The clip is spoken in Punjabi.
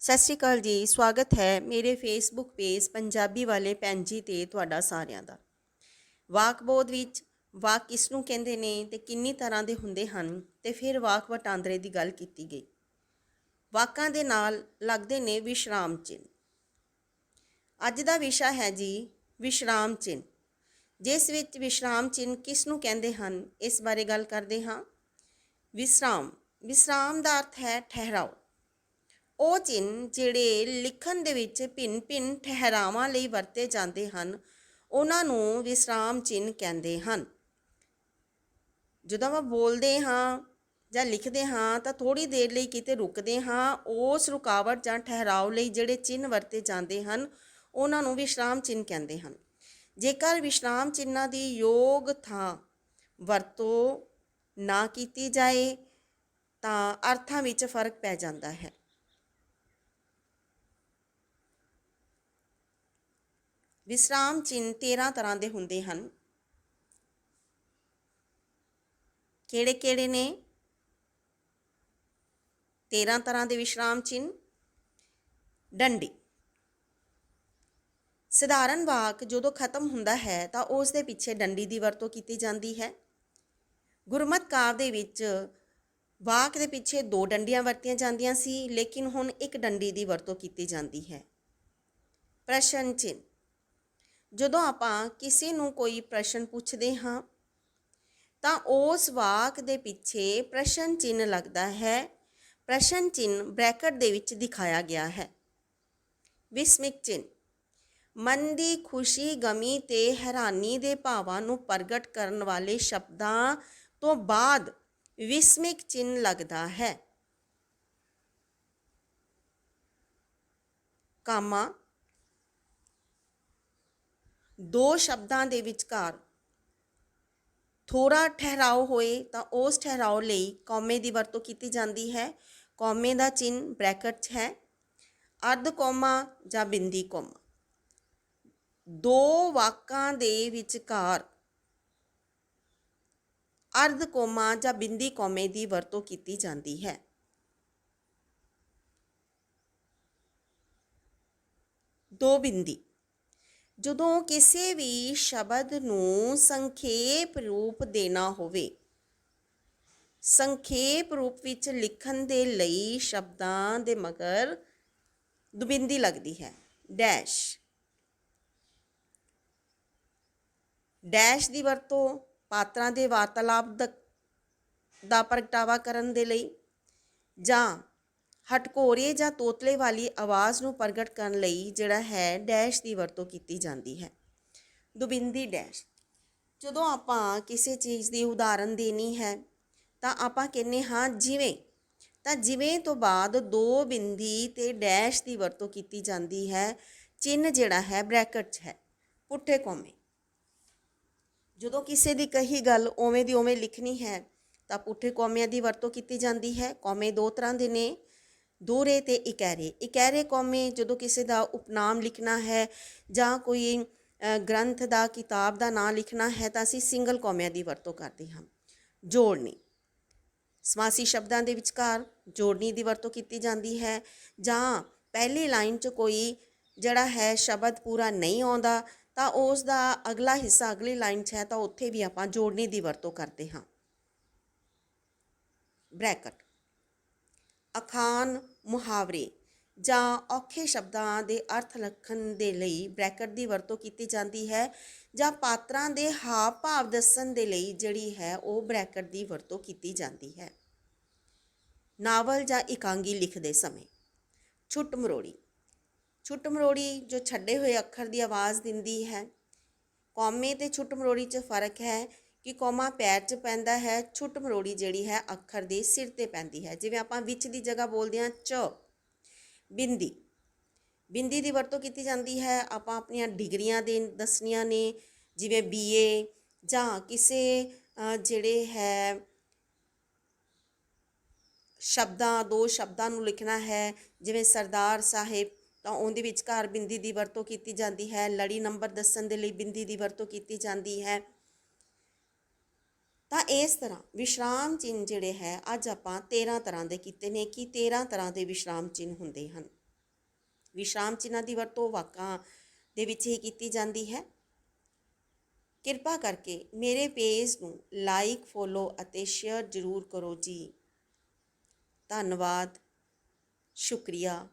ਸਤਿ ਸ਼੍ਰੀ ਅਕਾਲ ਜੀ, ਸਵਾਗਤ ਹੈ ਮੇਰੇ ਫੇਸਬੁੱਕ ਪੇਜ ਪੰਜਾਬੀ ਵਾਲੇ ਭੈਣ ਜੀ ਤੇ ਤੁਹਾਡਾ ਸਾਰਿਆਂ ਦਾ। ਵਾਕਬੋਧ ਵਿੱਚ ਵਾਕ ਕਿਸ ਨੂੰ ਕਹਿੰਦੇ ਨੇ ਤੇ ਕਿੰਨੀ ਤਰ੍ਹਾਂ ਦੇ ਹੁੰਦੇ ਹਨ ਤੇ ਫਿਰ ਵਾਕ ਵਟਾਂਦਰੇ ਦੀ ਗੱਲ ਕੀਤੀ ਗਈ। ਵਾਕਾਂ ਦੇ ਨਾਲ ਲੱਗਦੇ ਨੇ ਵਿਸ਼ਰਾਮ ਚਿੰਨ ਅੱਜ ਦਾ ਵਿਸ਼ਾ ਹੈ ਜੀ ਵਿਸ਼ਰਾਮ ਚਿੰਨ ਜਿਸ ਵਿੱਚ ਵਿਸ਼ਰਾਮ ਚਿੰਨ ਕਿਸ ਨੂੰ ਕਹਿੰਦੇ ਹਨ, ਇਸ ਬਾਰੇ ਗੱਲ ਕਰਦੇ ਹਾਂ। ਵਿਸਰਾਮ। ਵਿਸਰਾਮ ਦਾ ਅਰਥ ਹੈ ਠਹਿਰਾਓ। ਉਹ ਚਿੰਨ੍ਹ ਜਿਹੜੇ ਲਿਖਣ ਦੇ ਵਿੱਚ ਭਿੰਨ-ਭਿੰਨ ਠਹਿਰਾਵਾਂ ਲਈ ਵਰਤੇ ਜਾਂਦੇ ਹਨ, ਉਹਨਾਂ ਨੂੰ ਵਿਸਰਾਮ ਚਿੰਨ੍ਹ ਕਹਿੰਦੇ ਹਨ। ਜਦੋਂ ਆਪਾਂ ਬੋਲਦੇ ਹਾਂ ਜਾਂ ਲਿਖਦੇ ਹਾਂ ਤਾਂ ਥੋੜੀ ਦੇਰ ਲਈ ਕਿਤੇ ਰੁਕਦੇ ਹਾਂ, ਉਸ ਰੁਕਾਵਟ ਜਾਂ ਠਹਿਰਾਓ ਲਈ ਜਿਹੜੇ ਚਿੰਨ੍ਹ ਵਰਤੇ ਜਾਂਦੇ ਹਨ, ਉਹਨਾਂ ਨੂੰ ਵਿਸ਼ਰਾਮ ਚਿੰਨ੍ਹ ਕਹਿੰਦੇ ਹਨ। ਜੇਕਰ ਵਿਸ਼ਰਾਮ ਚਿੰਨਾਂ ਦੀ ਯੋਗ ਥਾਂ ਵਰਤੋਂ ਨਾ ਕੀਤੀ ਜਾਏ, ਤਾਂ ਅਰਥਾਂ ਵਿੱਚ ਫ਼ਰਕ ਪੈ ਜਾਂਦਾ ਹੈ। ਵਿਸਰਾਮ ਚਿੰਨ੍ਹ 13 ਤਰ੍ਹਾਂ ਦੇ ਹੁੰਦੇ ਹਨ। ਕਿਹੜੇ ਕਿਹੜੇ ਨੇ? 13 ਤਰ੍ਹਾਂ ਦੇ ਵਿਸ਼ਰਾਮ ਚਿੰਨ੍ਹ। ਡੰਡੀ। ਸਧਾਰਨ ਵਾਕ ਜਦੋਂ ਖਤਮ ਹੁੰਦਾ ਹੈ ਤਾਂ ਉਸ ਦੇ ਪਿੱਛੇ ਡੰਡੀ ਦੀ ਵਰਤੋਂ ਕੀਤੀ ਜਾਂਦੀ ਹੈ। ਗੁਰਮਤ ਕਾਵ ਦੇ ਵਿੱਚ ਵਾਕ ਦੇ ਪਿੱਛੇ ਦੋ ਡੰਡੀਆਂ ਵਰਤੀਆਂ ਜਾਂਦੀਆਂ ਸੀ, ਲੇਕਿਨ ਹੁਣ ਇੱਕ ਡੰਡੀ ਦੀ ਵਰਤੋਂ ਕੀਤੀ ਜਾਂਦੀ ਹੈ। ਪ੍ਰਸ਼ਨ ਚਿੰਨ੍ਹ। ਜਦੋਂ ਆਪਾਂ ਕਿਸੇ ਨੂੰ ਕੋਈ ਪ੍ਰਸ਼ਨ ਪੁੱਛਦੇ ਹਾਂ, ਤਾਂ ਉਸ ਵਾਕ ਦੇ ਪਿੱਛੇ ਪ੍ਰਸ਼ਨ ਚਿੰਨ੍ਹ ਲੱਗਦਾ ਹੈ। ਪ੍ਰਸ਼ਨ ਚਿੰਨ੍ਹ ਬ੍ਰੈਕਟ ਦੇ ਵਿੱਚ ਦਿਖਾਇਆ ਗਿਆ ਹੈ। ਵਿਸਮਿਕ ਚਿੰਨ੍ਹ। ਮਨ ਦੀ ਖੁਸ਼ੀ ਗਮੀ ਤੇ ਹੈਰਾਨੀ ਦੇ ਭਾਵਾਂ ਨੂੰ ਪ੍ਰਗਟ ਕਰਨ ਵਾਲੇ ਸ਼ਬਦਾਂ ਤੋਂ ਬਾਅਦ ਵਿਸਮਿਕ ਚਿੰਨ੍ਹ ਲੱਗਦਾ ਹੈ। ਕਾਮਾ ਦੋ ਸ਼ਬਦਾਂ ਦੇ ਵਿਚਕਾਰ ਥੋੜਾ ਠਹਿਰਾਓ ਹੋਏ ਤਾਂ ਉਸ ਠਹਿਰਾਓ ਲਈ ਕੌਮੇ ਦੀ ਵਰਤੋਂ ਕੀਤੀ ਜਾਂਦੀ ਹੈ। ਕੌਮੇ ਦਾ ਚਿੰਨ ਬ੍ਰੈਕਟ 'ਚ ਹੈ। ਅਰਧ ਕੌਮਾ ਜਾਂ ਬਿੰਦੀ ਕੌਮਾ। ਦੋ ਵਾਕਾਂ ਦੇ ਵਿਚਕਾਰ ਅਰਧ ਕੌਮਾ ਜਾਂ ਬਿੰਦੀ ਕੌਮੇ ਦੀ ਵਰਤੋਂ ਕੀਤੀ ਜਾਂਦੀ ਹੈ। ਦੋ ਬਿੰਦੀ। ਜਦੋਂ ਕਿਸੇ ਵੀ ਸ਼ਬਦ ਨੂੰ ਸੰਖੇਪ ਰੂਪ ਦੇਣਾ ਹੋਵੇ, ਸੰਖੇਪ ਰੂਪ ਵਿੱਚ ਲਿਖਣ ਦੇ ਲਈ ਸ਼ਬਦਾਂ ਦੇ ਮਗਰ ਦੁਬਿੰਦੀ ਲੱਗਦੀ ਹੈ। ਡੈਸ਼। ਡੈਸ਼ ਦੀ ਵਰਤੋਂ ਪਾਤਰਾਂ ਦੇ ਵਾਰਤਾਲਾਪ ਦਾ ਪ੍ਰਗਟਾਵਾ ਕਰਨ ਦੇ ਲਈ ਜਾਂ ਹਟਕੋਰੇ ਜਾਂ ਤੋਤਲੇ ਵਾਲੀ ਆਵਾਜ਼ ਨੂੰ ਪ੍ਰਗਟ ਕਰਨ ਲਈ ਜਿਹੜਾ ਹੈ, ਡੈਸ਼ ਦੀ ਵਰਤੋਂ ਕੀਤੀ ਜਾਂਦੀ ਹੈ। ਦੁਬਿੰਦੀ ਡੈਸ਼। ਜਦੋਂ ਆਪਾਂ ਕਿਸੇ ਚੀਜ਼ ਦੀ ਉਦਾਹਰਨ ਦੇਣੀ ਹੈ, ਤਾਂ ਆਪਾਂ ਕਹਿੰਨੇ ਹਾਂ ਜਿਵੇਂ। ਤਾਂ ਜਿਵੇਂ ਤੋਂ ਬਾਅਦ ਦੋ ਬਿੰਦੀ ਤੇ ਡੈਸ਼ ਦੀ ਵਰਤੋਂ ਕੀਤੀ ਜਾਂਦੀ ਹੈ। ਚਿੰਨ ਜਿਹੜਾ ਹੈ, ਬ੍ਰੈਕਟ 'ਚ ਹੈ। ਪੁੱਠੇ ਕੋਮੇ। ਜਦੋਂ ਕਿਸੇ ਦੀ ਕਹੀ ਗੱਲ ਉਵੇਂ ਦੀ ਉਵੇਂ ਲਿਖਣੀ ਹੈ, ਤਾਂ ਪੁੱਠੇ ਕੌਮਿਆਂ ਦੀ ਵਰਤੋਂ ਕੀਤੀ ਜਾਂਦੀ ਹੈ। ਕੌਮੇ ਦੋ ਤਰ੍ਹਾਂ ਦੇ ਨੇ। ਦੋਹਰੇ ਤੇ ਇਕੈਰੇ ਇਕੈਰੇ ਕੌਮੇ ਜਦੋਂ ਕਿਸੇ ਦਾ ਉਪਨਾਮ ਲਿਖਣਾ ਹੈ ਜਾਂ ਕੋਈ ਗ੍ਰੰਥ ਦਾ, ਕਿਤਾਬ ਦਾ ਨਾਂ ਲਿਖਣਾ ਹੈ ਤਾਂ ਅਸੀਂ ਸਿੰਗਲ ਕੌਮਿਆਂ ਦੀ ਵਰਤੋਂ ਕਰਦੇ ਹਾਂ। ਜੋੜਨੀ। ਸਮਾਸੀ ਸ਼ਬਦਾਂ ਦੇ ਵਿਚਕਾਰ ਜੋੜਨੀ ਦੀ ਵਰਤੋਂ ਕੀਤੀ ਜਾਂਦੀ ਹੈ ਜਾਂ ਪਹਿਲੀ ਲਾਈਨ 'ਚ ਕੋਈ ਜਿਹੜਾ ਹੈ ਸ਼ਬਦ ਪੂਰਾ ਨਹੀਂ ਆਉਂਦਾ ਤਾਂ ਉਸ ਦਾ ਅਗਲਾ ਹਿੱਸਾ ਅਗਲੀ ਲਾਈਨ 'ਚ ਹੈ ਤਾਂ ਉੱਥੇ ਵੀ ਆਪਾਂ ਜੋੜਨੀ ਦੀ ਵਰਤੋਂ ਕਰਦੇ ਹਾਂ। ਬ੍ਰੈਕਟ। ਅਖਾਨ ਮੁਹਾਵਰੇ ਜਾਂ ਔਖੇ ਸ਼ਬਦਾਂ ਦੇ ਅਰਥ ਲਿਖਣ ਦੇ ਲਈ ਬ੍ਰੈਕਟ ਦੀ ਵਰਤੋਂ ਕੀਤੀ ਜਾਂਦੀ ਹੈ ਜਾਂ ਪਾਤਰਾਂ ਦੇ ਹਾਵ ਭਾਵ ਦੱਸਣ ਦੇ ਲਈ ਜਿਹੜੀ ਹੈ ਉਹ ਬ੍ਰੈਕਟ ਦੀ ਵਰਤੋਂ ਕੀਤੀ ਜਾਂਦੀ ਹੈ। ਨਾਵਲ ਜਾਂ ਇਕਾਂਗੀ ਲਿਖਦੇ ਸਮੇਂ। ਛੁੱਟ ਮਰੋੜੀ। ਛੁੱਟ ਮਰੋੜੀ ਜੋ ਛੱਡੇ ਹੋਏ ਅੱਖਰ ਦੀ ਆਵਾਜ਼ ਦਿੰਦੀ ਹੈ। ਕੌਮੇ ਤੇ ਛੁੱਟ ਮਰੋੜੀ 'ਚ ਫ਼ਰਕ ਹੈ। ਕਿ ਕੌਮਾ ਪੈਰ 'ਚ ਪੈਂਦਾ ਹੈ, ਛੁੱਟ ਮਰੋੜੀ ਜਿਹੜੀ ਹੈ ਅੱਖਰ ਦੇ ਸਿਰ ਤੇ ਪੈਂਦੀ ਹੈ। ਜਿਵੇਂ ਆਪਾਂ ਵਿੱਚ ਦੀ ਜਗ੍ਹਾ ਬੋਲਦੇ ਹਾਂ, ਚ, ਬਿੰਦੀ। ਬਿੰਦੀ ਦੀ ਵਰਤੋਂ ਕੀਤੀ ਜਾਂਦੀ ਹੈ। ਆਪਾਂ ਆਪਣੀਆਂ ਡਿਗਰੀਆਂ ਦੇ ਦੱਸਣੀਆਂ ਨੇ, ਜਿਵੇਂ ਬੀਏ ਜਾਂ ਕਿਸੇ ਜਿਹੜੇ ਹੈ, ਸ਼ਬਦਾਂ, ਦੋ ਸ਼ਬਦਾਂ ਨੂੰ ਲਿਖਣਾ ਹੈ, ਜਿਵੇਂ ਸਰਦਾਰ ਸਾਹਿਬ, ਤਾਂ ਉਹਦੇ ਵਿਚਕਾਰ ਬਿੰਦੀ ਦੀ ਵਰਤੋਂ ਕੀਤੀ ਜਾਂਦੀ ਹੈ। ਲੜੀ ਨੰਬਰ ਦੱਸਣ ਦੇ ਲਈ ਬਿੰਦੀ ਦੀ ਵਰਤੋਂ ਕੀਤੀ ਜਾਂਦੀ ਹੈ। ਤਾਂ ਇਸ ਤਰ੍ਹਾਂ ਵਿਸ਼ਰਾਮ ਚਿੰਨ੍ਹ ਜਿਹੜੇ ਹੈ, ਅੱਜ ਆਪਾਂ 13 ਤਰ੍ਹਾਂ ਦੇ ਕੀਤੇ ਨੇ ਕਿ 13 ਤਰ੍ਹਾਂ ਦੇ ਵਿਸ਼ਰਾਮ ਚਿੰਨ੍ਹ ਹੁੰਦੇ ਹਨ। ਵਿਸ਼ਰਾਮ ਚਿੰਨਾਂ ਦੀ ਵਰਤੋਂ ਵਾਕਾਂ ਦੇ ਵਿੱਚ ਹੀ ਕੀਤੀ ਜਾਂਦੀ ਹੈ। ਕਿਰਪਾ ਕਰਕੇ ਮੇਰੇ ਪੇਜ ਨੂੰ ਲਾਈਕ ਫੋਲੋ ਅਤੇ ਸ਼ੇਅਰ ਜ਼ਰੂਰ ਕਰੋ ਜੀ। ਧੰਨਵਾਦ। ਸ਼ੁਕਰੀਆ।